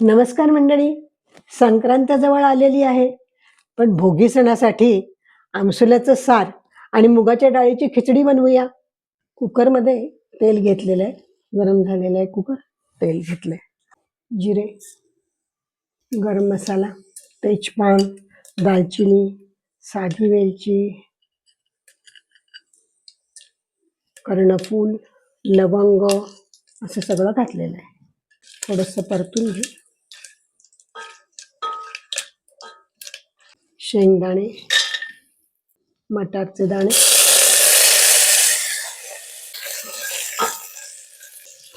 नमस्कार मंडळी. संक्रांत जवळ आलेली आहे. पण भोगी सणासाठी आमसुल्याचं सार आणि मुगाच्या डाळीची खिचडी बनवूया. कुकरमध्ये तेल घेतलेलं आहे. गरम झालेलं आहे कुकर. तेल घेतलं आहे जिरे गरम मसाला तेजपान दालचिनी साधी वेलची कर्णफूल लवंग असं सगळं घातलेलं आहे. थोडंसं परतून घे शेंगदाणे मटारचे दाणे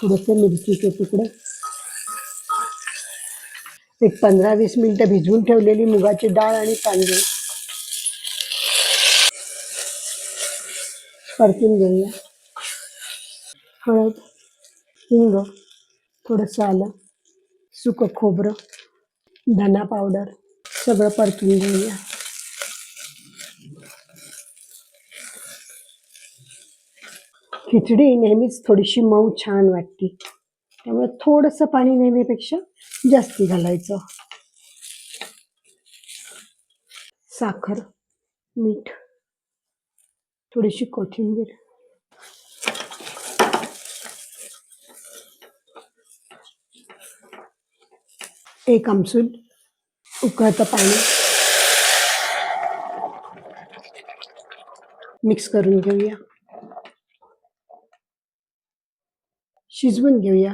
थोडेसे मिरचीचे तुकडे एक पंधरा वीस मिनिटं भिजवून ठेवलेली मुगाची डाळ आणि तांदूळ. परतून घेऊया. हळद हिंग थोडंसं आलं सुकं खोबरं धना पावडर सगळं परतून घेऊया. खिचडी नेहमीच थोडीशी मऊ छान वाटते. त्यामुळे थोडंसं पाणी नेहमीपेक्षा जास्ती घालायचं. साखर मीठ थोडीशी कोथिंबीर. एक आमसूल उकळतं पाणी. मिक्स करून घेऊया. शिजवून घेऊया.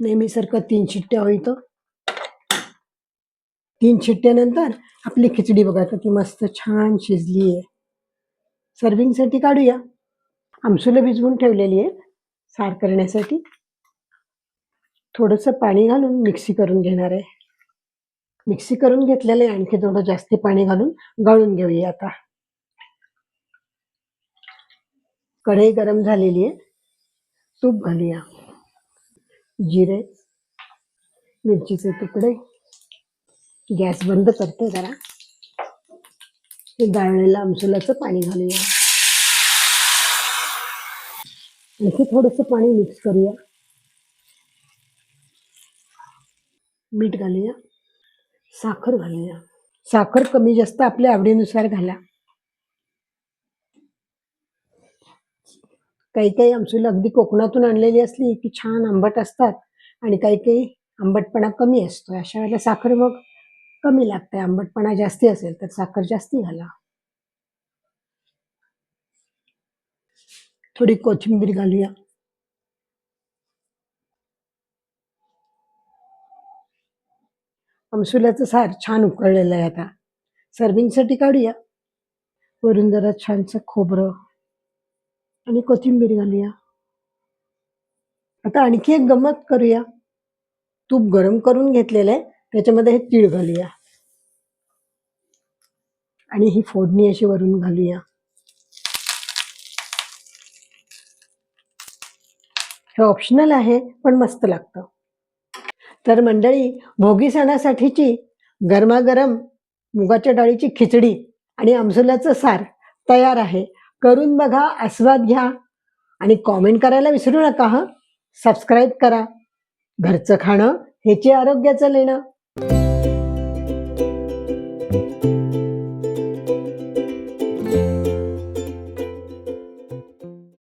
नेहमीसारखं तीन शिट्ट्या होईतो. तीन शिट्ट्यानंतर आपली खिचडी बघा किती मस्त छान शिजली आहे. सर्विंगसाठी काढूया. आमसुलं भिजवून ठेवलेली आहे सार करण्यासाठी. थोडंसं पाणी घालून मिक्सी करून घेणार आहे. मिक्सी करून घेतलेलं आहे. आणखी थोडं जास्ती पाणी घालून गाळून घेऊया आता. कढई गरम झालेली आहे. तूप घालूया. जिरे मिरचीचे तुकडे. गॅस बंद करते जरा. गाळलेलं आमसुलाचं पाणी घालूया. आणखी थोडंसं पाणी मिक्स करूया. मीठ घालूया. साखर घालूया. साखर कमी जास्त आपल्या आवडीनुसार घाला. काही काही आमसूल अगदी कोकणातून आणलेली असली की छान आंबट असतात आणि काही काही आंबटपणा कमी असतो अशा वेळेला साखर मग कमी लागते. आंबटपणा जास्ती असेल तर साखर जास्ती घाला. थोडी कोथिंबीर घालूया. आमसुल्याचं सार छान उकळलेलं आहे आता. सर्विंगसाठी काढूया. वरून जरा छानसं खोबरं. आणि कोथिंबीर घालूया. आता आणखी एक गंमत करूया. तूप गरम करून घेतलेलं आहे त्याच्यामध्ये हे तीळ घालूया. आणि ही फोडणी अशी वरून घालूया. हे ऑप्शनल आहे पण मस्त लागतं. तर मंडळी भोगी सणासाठीची गरमागरम मुगाच्या डाळीची खिचडी आणि आमसुलाचं सार तयार आहे. करून बघा आस्वाद घ्या आणि कॉमेंट करायला विसरू नका हं? सबस्क्राईब करा. घरचं खाणं ह्याचे आरोग्याचं लेणं.